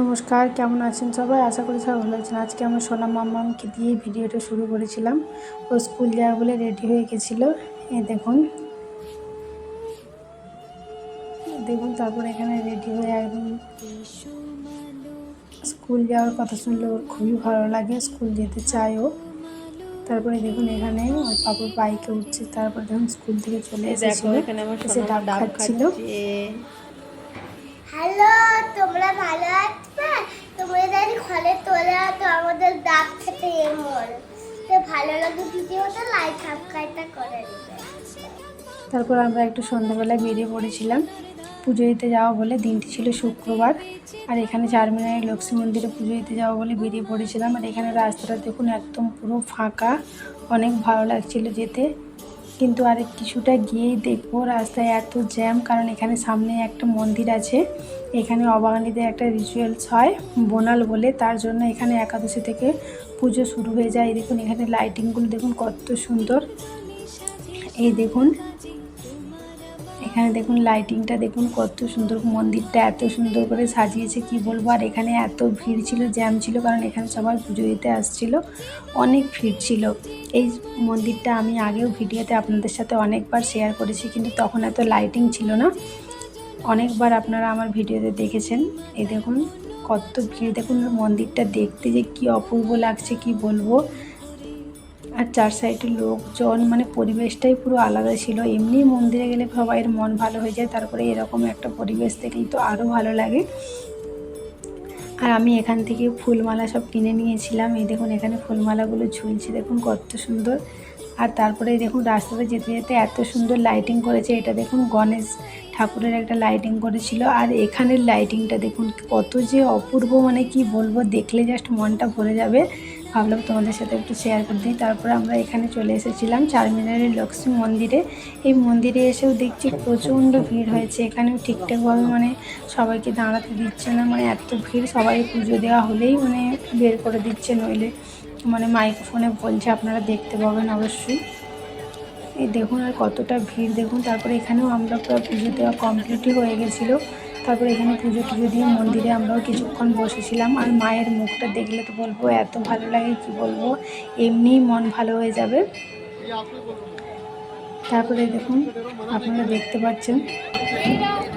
নমস্কার কেমন আছেন সবাই? আশা করি সবাই ভালো আছেন। আজকে আমার সোনা মামাকে দিয়ে ভিডিওটা শুরু করেছিলাম। ও স্কুল যাওয়া বলে রেডি হয়ে গেছিল। এ দেখুন। দেখুন তারপর এখানে রেডি হয়ে একদম স্কুল যাওয়ার কথা শুনলে ওর খুবই ভালো লাগে। স্কুল যেতে চায় ও। তারপরে দেখুন এখানে ওর পাপা বাইকে উঠছে। তারপর দেখুন স্কুল থেকে চলে এসেছিল। এখানে এসে ডাব ডাব খাচ্ছিল। হ্যালো তোমরা ভালো আছো তো আমাদের তারপর আমরা একটু সন্ধ্যাবেলা বেরিয়ে পড়েছিলাম। পুজো দিতে যাওয়া বলে, দিনটি ছিল শুক্রবার। আর এখানে চারমিনারের লক্ষ্মী মন্দিরে পুজো দিতে যাওয়া বলে বেরিয়ে পড়েছিলাম। আর এখানে রাস্তাটা দেখুন একদম পুরো ফাঁকা। অনেক ভালো লাগছিল যেতে। কিন্তু আর কিছুটা গিয়েই দেখব রাস্তায় এত জ্যাম, কারণ এখানে সামনে একটা মন্দির আছে। এখানে অবাঙালিদের একটা রিচুয়ালস হয়, বোনাল বলে। তার জন্য এখানে একাদশী থেকে পুজো শুরু হয়ে যায়। দেখুন, এখানে লাইটিংগুলো দেখুন কত সুন্দর। এই দেখুন এখানে দেখুন লাইটিংটা দেখুন, কত সুন্দর মন্দিরটা এত সুন্দর করে সাজিয়েছে, কি বলব? আর এখানে এত ভিড় ছিল জ্যাম ছিল, কারণ এখানে সবাই পুজো দিতে আসছিল, অনেক ভিড় ছিল। এই মন্দিরটা আমি আগেও ভিডিওতে আপনাদের সাথে অনেকবার শেয়ার করেছি, কিন্তু তখন এত লাইটিং ছিল না। অনেকবার আপনারা আমার ভিডিওতে দেখেছেন এই দেখুন কত ভিড়, দেখুন মন্দিরটা দেখতে যে কি অপূর্ব লাগছে, কি বলব? আর চার সাইডে লোকজন মানে পরিবেশটাই পুরো আলাদা ছিল। এমনি মন্দিরে গেলে সবাইয়ের মন ভালো হয়ে যায়, তারপরে এরকম একটা পরিবেশ দেখলে তো আরও ভালো লাগে। আর আমি এখান থেকে ফুলমালা সব কিনে নিয়েছিলাম। এই দেখুন, এখানে ফুলমালাগুলো ঝুলছে, দেখুন কত সুন্দর। আর তারপরে দেখুন, রাস্তাতে যেতে যেতে এত সুন্দর লাইটিং করেছে। এটা দেখুন, গণেশ ঠাকুরের একটা লাইটিং করেছিল। আর এখানের লাইটিংটা দেখুন, কত যে অপূর্ব মানে কি বলব, দেখলে জাস্ট মনটা ভরে যাবে। ভাবলাম তোমাদের সাথে একটু শেয়ার করে দিই। তারপরে আমরা এখানে চলে এসেছিলাম চারমিনারের লক্ষ্মী মন্দিরে। এই মন্দিরে এসেও দেখছি প্রচণ্ড ভিড় হয়েছে। এখানেও ঠিকঠাকভাবে মানে সবাইকে দাঁড়াতে দিচ্ছে না। মানে এত ভিড়, সবাই পুজো দেওয়া হলেই মানে বের করে দিচ্ছে নইলে। মানে মাইক্রোফোনে বলছে, আপনারা দেখতে পাবেন অবশ্যই। এই দেখুন আর কতটা ভিড়, দেখুন। তারপরে এখানেও আমরা পুরো পুজো দেওয়া কমপ্লিটই হয়ে গেছিল। তারপরে এখানে পুজো টুজো দিয়ে মন্দিরে আমরাও কিছুক্ষণ বসেছিলাম। আর মায়ের মুখটা দেখলে তো বলব, এত ভালো লাগে, কি বলব? এমনিই মন ভালো হয়ে যাবে। তারপরে দেখুন, আপনারা দেখতে পাচ্ছেন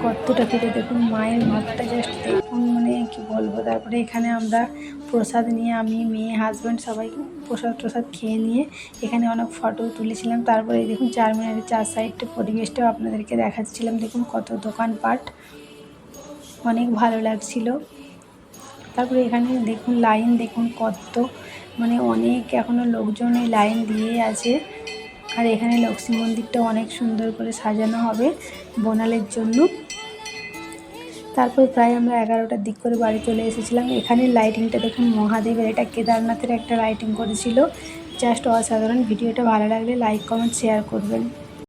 কতটা ফিরে দেখুন, মায়ের মুখটা জাস্ট দেখুন মানে কি বলব? তারপরে এখানে আমরা প্রসাদ নিয়ে, আমি, মেয়ে হাজব্যান্ড সবাই প্রসাদ প্রসাদ খেয়ে নিয়ে এখানে অনেক ফটো তুলেছিলাম। তারপরে দেখুন চার মিনারের চার সাইডটা পরিবেশটাও আপনাদেরকে দেখাচ্ছিলাম। দেখুন কত দোকানপাট। অনেক ভালো লাগছিল। তারপরে এখানে দেখুন, লাইন দেখুন কত। মানে অনেক এখনও লোকজন এই লাইন দিয়ে আছে। আর এখানে লক্ষ্মী মন্দিরটা অনেক সুন্দর করে সাজানো হবে বোনালের জন্য। তারপর প্রায় আমরা এগারোটার দিক করে বাড়ি চলে এসেছিলাম। এখানে লাইটিংটা দেখুন, মহাদেবের। এটা কেদারনাথের একটা লাইটিং করেছিল। জাস্ট অসাধারণ। ভিডিওটা ভালো লাগলে লাইক কমেন্ট শেয়ার করবেন।